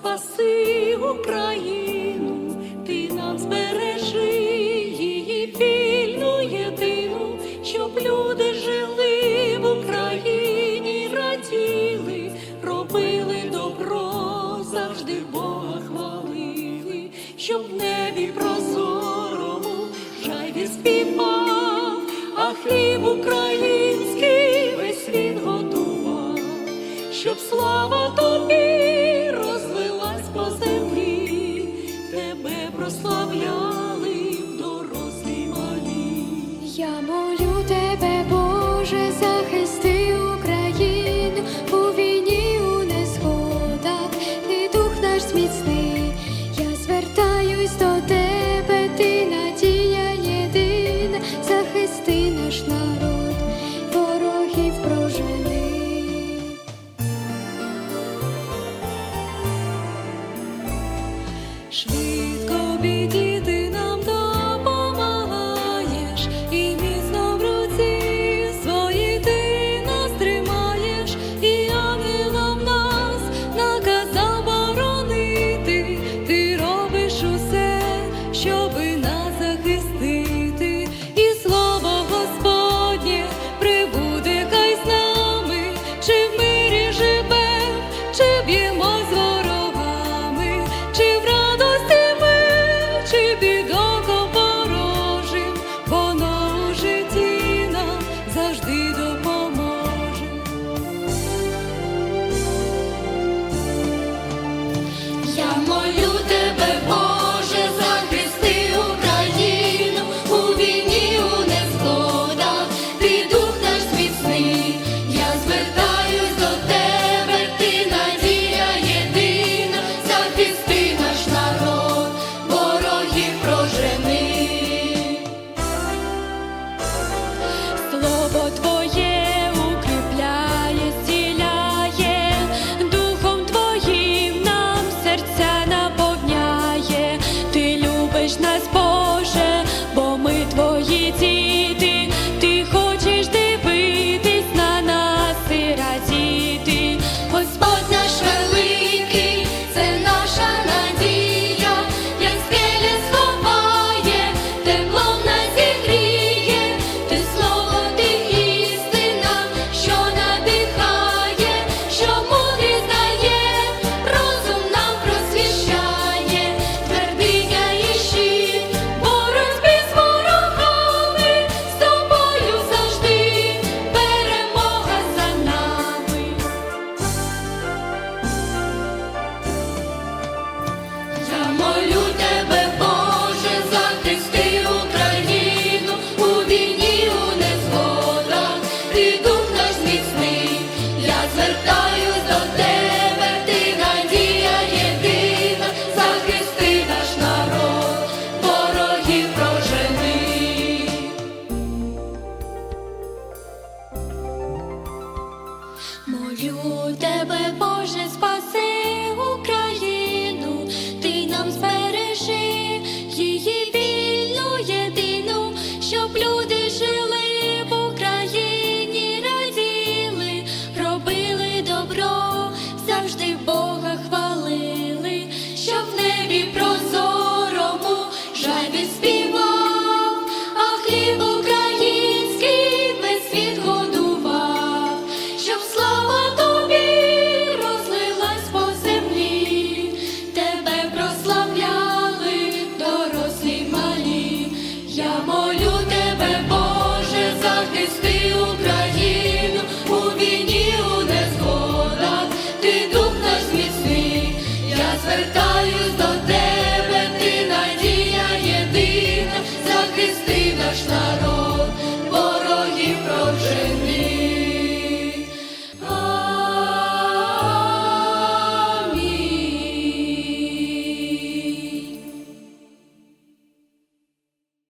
спаси Україну, ти нам збережи її вільну єдину, щоб люди жили в Україні, раділи, робили добро, завжди Бога хвалили, щоб небі прозорому жайві співав, а хліб України. sweet sleep. Krishna.